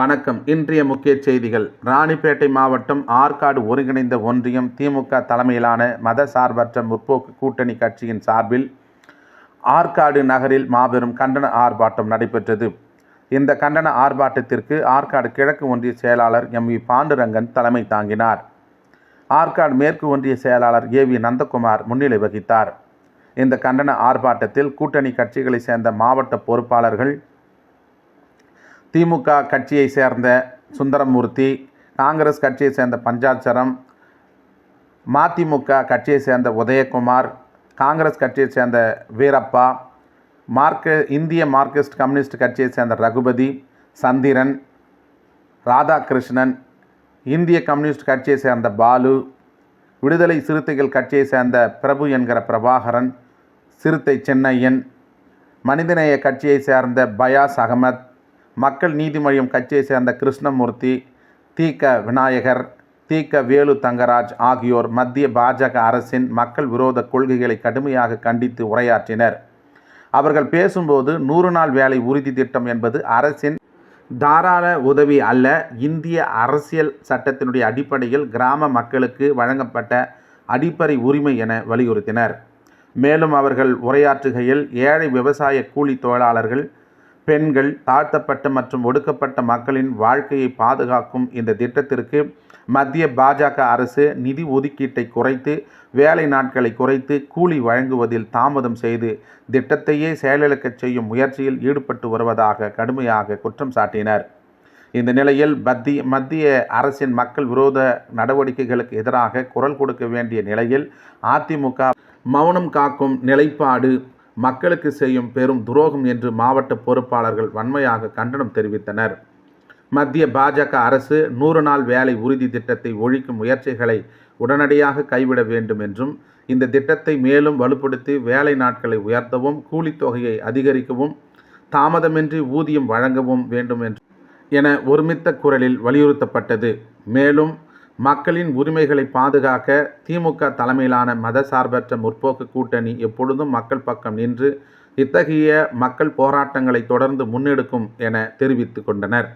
வணக்கம். இன்றைய முக்கிய செய்திகள். ராணிப்பேட்டை மாவட்டம் ஆற்காடு ஒருங்கிணைந்த ஒன்றியம் திமுக தலைமையிலான மத சார்பற்ற முற்போக்கு கூட்டணி கட்சியின் சார்பில் ஆற்காடு நகரில் மாபெரும் கண்டன ஆர்ப்பாட்டம் நடைபெற்றது. இந்த கண்டன ஆர்ப்பாட்டத்திற்கு ஆற்காடு கிழக்கு ஒன்றிய செயலாளர் எம் வி பாண்டுரங்கன் தலைமை தாங்கினார். ஆற்காடு மேற்கு ஒன்றிய செயலாளர் ஏ வி நந்தகுமார் முன்னிலை வகித்தார். இந்த கண்டன ஆர்ப்பாட்டத்தில் கூட்டணி கட்சிகளைச் சேர்ந்த மாவட்ட பொறுப்பாளர்கள் திமுக கட்சியை சேர்ந்த சுந்தரமூர்த்தி காங்கிரஸ் கட்சியை சேர்ந்த பஞ்சாட்சரம் மதிமுக கட்சியை சேர்ந்த உதயகுமார் காங்கிரஸ் கட்சியை சேர்ந்த வீரப்பா மார்க்க இந்திய மார்க்சிஸ்ட் கம்யூனிஸ்ட் கட்சியை சேர்ந்த ரகுபதி சந்திரன் ராதாகிருஷ்ணன் இந்திய கம்யூனிஸ்ட் கட்சியை சேர்ந்த பாலு விடுதலை சிறுத்தைகள் கட்சியை சேர்ந்த பிரபு என்கிற பிரபாகரன் சிறுத்தை சென்னையன் மனிதநேய கட்சியை சேர்ந்த பயாஸ் அகமத் மக்கள் நீதி மய்யம் கட்சியை சேர்ந்த கிருஷ்ணமூர்த்தி தீக்க விநாயகர் தீக்க வேலு தங்கராஜ் ஆகியோர் மத்திய பாஜக அரசின் மக்கள் விரோத கொள்கைகளை கடுமையாக கண்டித்து உரையாற்றினர். அவர்கள் பேசும்போது நூறு நாள் வேலை உறுதி திட்டம் என்பது அரசின் தாராள உதவி அல்ல இந்திய அரசியல் சட்டத்தினுடைய அடிப்படையில் கிராம மக்களுக்கு வழங்கப்பட்ட அடிப்படை உரிமை என வலியுறுத்தினர். மேலும் அவர்கள் உரையாற்றுகையில் ஏழை விவசாய கூலி தொழிலாளர்கள் பெண்கள் தாழ்த்தப்பட்ட மற்றும் ஒடுக்கப்பட்ட மக்களின் வாழ்க்கையை பாதுகாக்கும் இந்த திட்டத்திற்கு மத்திய பாஜக அரசு நிதி ஒதுக்கீட்டை குறைத்து வேலை நாட்களை குறைத்து கூலி வழங்குவதில் தாமதம் செய்து திட்டத்தையே செயலிழக்கச் செய்யும் முயற்சியில் ஈடுபட்டு வருவதாக கடுமையாக குற்றம் சாட்டினர். இந்த நிலையில் மத்திய மத்திய அரசின் மக்கள் விரோத நடவடிக்கைகளுக்கு எதிராக குரல் கொடுக்க வேண்டிய நிலையில் அதிமுக மௌனம் காக்கும் நிலைப்பாடு மக்களுக்கு செய்யும் பெரும் துரோகம் என்று மாவட்ட பொறுப்பாளர்கள் வன்மையாக கண்டனம் தெரிவித்தனர். மத்திய பாஜக அரசு நூறு நாள் வேலை உறுதி திட்டத்தை ஒழிக்கும் முயற்சிகளை உடனடியாக கைவிட வேண்டும் என்றும் இந்த திட்டத்தை மேலும் வலுப்படுத்தி வேலை நாட்களை உயர்த்தவும் கூலித்தொகையை அதிகரிக்கவும் தாமதமின்றி ஊதியம் வழங்கவும் வேண்டும் என்று என ஒருமித்த குரலில் வலியுறுத்தப்பட்டது. மேலும் மக்களின் உரிமைகளை பாதுகாக்க திமுக தலைமையிலான மதசார்பற்ற முற்போக்கு கூட்டணி எப்பொழுதும் மக்கள் பக்கம் நின்று இத்தகைய மக்கள் போராட்டங்களை தொடர்ந்து முன்னெடுக்கும் என தெரிவித்து கொண்டனர்.